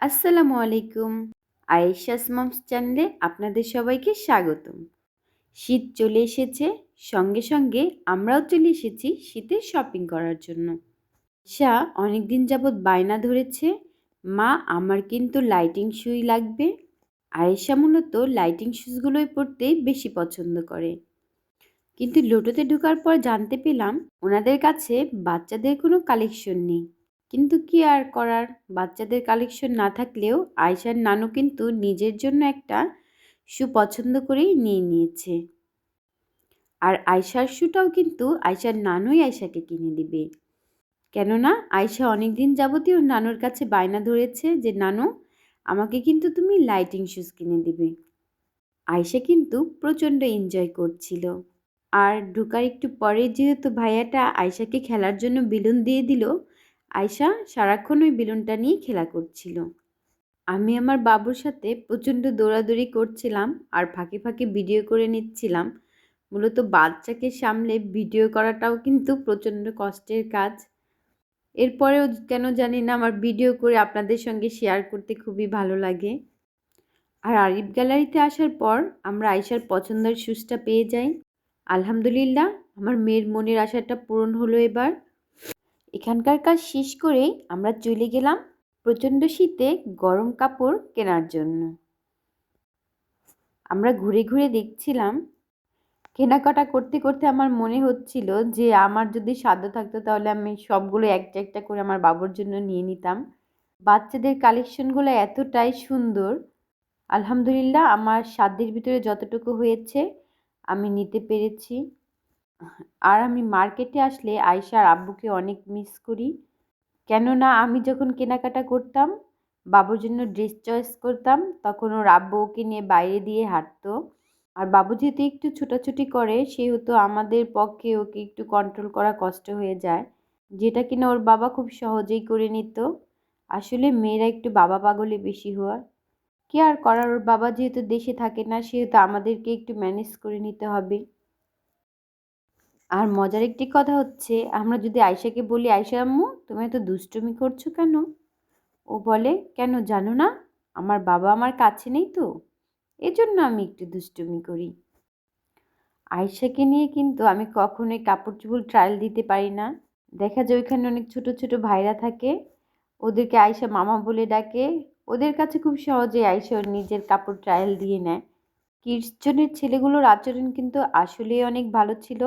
আসসালামু আলাইকুম। আয়েশাস মমস চ্যানেলে আপনাদের সবাইকে স্বাগতম। শীত চলে এসেছে, সঙ্গে সঙ্গে আমরাও চলে এসেছি শীতের শপিং করার জন্য। আয়েশা অনেক দিন যাবৎ বায়না ধরেছে, মা আমার কিন্তু লাইটিং শুই লাগবে। আয়েশা মূলত লাইটিং শুজগুলোই পরতে বেশি পছন্দ করে। কিন্তু লোটোতে ঢোকার পর জানতে পেলাম ওনাদের কাছে বাচ্চাদের কোনো কালেকশন নেই। কিন্তু কি আর করার? বাচ্চাদের কালেকশন না থাকলেও আয়শার নানু কিন্তু নিজের জন্য একটা শু পছন্দ করেই নিয়ে নিয়েছে। আর আয়শার শুটাও কিন্তু আয়শার নানুই আয়শাকে কিনে দিবে। কেননা আয়শা অনেক দিন যাবতীয় নানুর কাছে বায়না ধরেছে যে, নানু, আমাকে কিন্তু তুমি লাইটিং শুজ কিনে দিবে। আয়শা কিন্তু প্রচণ্ড এনজয় করছিল। আর ঢুকার একটু পরে যেহেতু ভাইয়াটা আয়শাকে খেলার জন্য বেলুন দিয়ে দিল আয়শা সারাক্ষণ ওই বেলুনটা নিয়ে খেলা করছিল। আমি আমার বাবুর সাথে প্রচণ্ড দৌড়াদৌড়ি করছিলাম আর ফাঁকে ফাঁকে ভিডিও করে নিচ্ছিলাম। মূলত বাচ্চাকে সামলে ভিডিও করাটাও কিন্তু প্রচণ্ড কষ্টের কাজ। এরপরেও কেন জানি না আমার ভিডিও করে আপনাদের সঙ্গে শেয়ার করতে খুবই ভালো লাগে। আর আরিফ গ্যালারিতে আসার পর আমরা আয়সার পছন্দের শুজটা পেয়ে যাই। আলহামদুলিল্লাহ, আমার মেয়ের মনের আশাটা পূরণ হলো এবার। এখানকার কাজ শেষ করেই আমরা চলে গেলাম প্রচণ্ড শীতে গরম কাপড় কেনার জন্য। আমরা ঘুরে ঘুরে দেখছিলাম, কেনাকাটা করতে করতে আমার মনে হচ্ছিল যে আমার যদি সাধ্য থাকতো তাহলে আমি সবগুলো একটা একটা করে আমার বাবুর জন্য নিয়ে নিতাম। বাচ্চাদের কালেকশনগুলো এতটাই সুন্দর, আলহামদুলিল্লাহ আমার সাধ্যের ভিতরে যতটুকু হয়েছে আমি নিতে পেরেছি। আর আমি মার্কেটে আসলে আয়সার আব্বুকে অনেক মিস করি। কেননা আমি যখন কেনাকাটা করতাম, বাবুর জন্য ড্রেস চয়েস করতাম, তখন ওর আব্বু ওকে নিয়ে বাইরে দিয়ে হাঁটতো। আর বাবু যেহেতু একটু ছোটাছুটি করে, সেহেতু আমাদের পক্ষে ওকে একটু কন্ট্রোল করা কষ্ট হয়ে যায়, যেটা কিনা ওর বাবা খুব সহজেই করে নিত। আসলে মেয়েরা একটু বাবা পাগলে বেশি হওয়ার কি আর করার? ওর বাবা যেহেতু দেশে থাকে না, সেহেতু আমাদেরকে একটু ম্যানেজ করে নিতে হবে। আর মজার একটি কথা হচ্ছে, আমরা যদি আয়সাকে বলি আয়সা আম্মু, তুমি এত দুষ্টুমি করছ কেন? ও বলে, কেন জানো না, আমার বাবা আমার কাছে নেই তো, এজন্য আমি একটু দুষ্টুমি করি। আয়সাকে নিয়ে কিন্তু আমি কখনোই কাপড় চোপড় ট্রায়াল দিতে পারি না। দেখা যায় ওইখানে অনেক ছোট ছোট ভাইরা থাকে, ওদেরকে আয়সা মামা বলে ডাকে। ওদের কাছে খুব সহজে আয়সা নিজের কাপড় ট্রায়াল দিয়ে নেয়। কিডসজনের ছেলেগুলোর আচরণ কিন্তু আসলেই অনেক ভালো ছিল।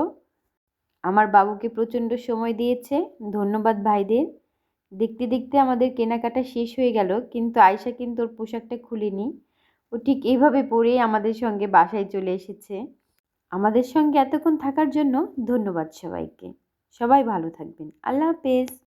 আমার বাবুকে প্রচণ্ড সময় দিয়েছে। ধন্যবাদ ভাইদের। দেখতে দেখতে আমাদের কেনাকাটা শেষ হয়ে গেল, কিন্তু আয়সা কিন্তু ওর পোশাকটা খুলিনি। ও ঠিক এইভাবে পরেই আমাদের সঙ্গে বাসায় চলে এসেছে। আমাদের সঙ্গে এতক্ষণ থাকার জন্য ধন্যবাদ সবাইকে। সবাই ভালো থাকবেন। আল্লাহ হাফেজ।